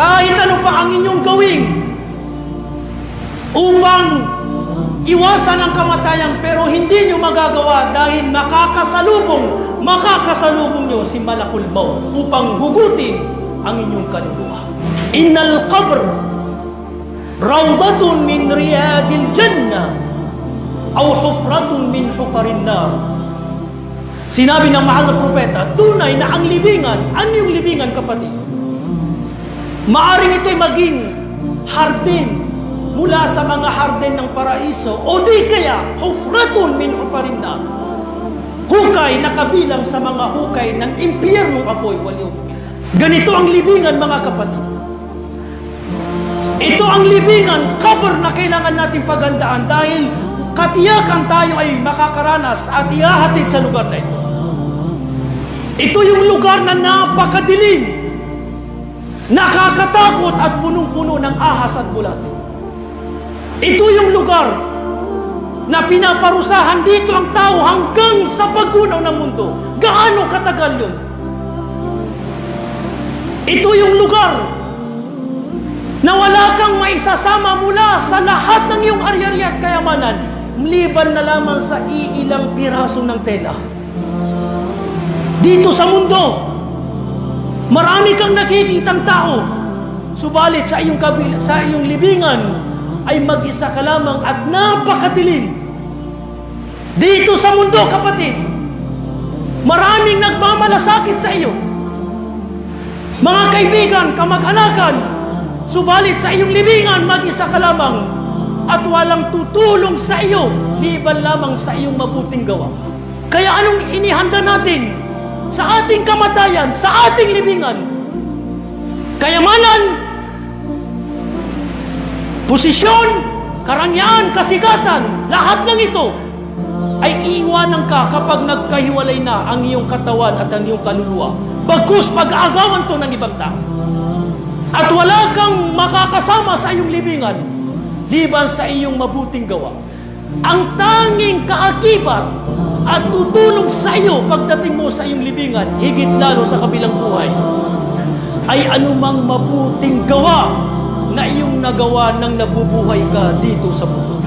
Kahit ano pa ang inyong gawing upang iwasan ang kamatayan pero hindi nyo magagawa dahil makakasalubong, makakasalubong nyo si Malakul upang hugutin ang inyong kaluluwa. Innal qabr rawdatun min riyadil jannah aw hufratun min hufarin nar. Sinabi ng mahal na propeta, tunay na ang libingan, ang iyong libingan kapatid, maaring ito'y maging hardin mula sa mga hardin ng paraiso o di kaya hufratun min hufarin nar. Hukay na kabilang sa mga hukay ng impyernong apoy waliyong Ganito ang libingan mga kapatid. Ito ang libingan, cover na kailangan natin pagandaan dahil katiyakan tayo ay makakaranas at ihahatid sa lugar na ito. Ito yung lugar na napakadilim, nakakatakot at punong-puno ng ahas at bulat. Ito yung lugar na pinaparusahan dito ang tao hanggang sa paggunaw ng mundo. Gaano katagal yun? Ito yung lugar na wala kang maisasama mula sa lahat ng iyong ari-ari at kayamanan, maliban na lamang sa iilang piraso ng tela. Dito sa mundo, marami kang nakikitang tao, subalit sa iyong, kabil sa iyong libingan ay mag-isa ka lamang at napakadilim. Dito sa mundo, kapatid, maraming nagmamalasakit sa iyo. Mga kaibigan, kamag-anakan, subalit sa iyong libingan, mag-isa ka lamang at walang tutulong sa iyo, liban lamang sa iyong mabuting gawa. Kaya anong inihanda natin sa ating kamatayan, sa ating libingan? Kayamanan, posisyon, karangyaan, kasigatan, lahat ng ito ay iiwanan ka kapag nagkahiwalay na ang iyong katawan at ang iyong kaluluwa. Bagkus pag-aagawan to ng ibang tao. At wala kang makakasama sa iyong libingan, liban sa iyong mabuting gawa. Ang tanging kaakibat at tutulong sa iyo pagdating mo sa iyong libingan, higit lalo sa kabilang buhay, ay anumang mabuting gawa na iyong nagawa nang nabubuhay ka dito sa mundo.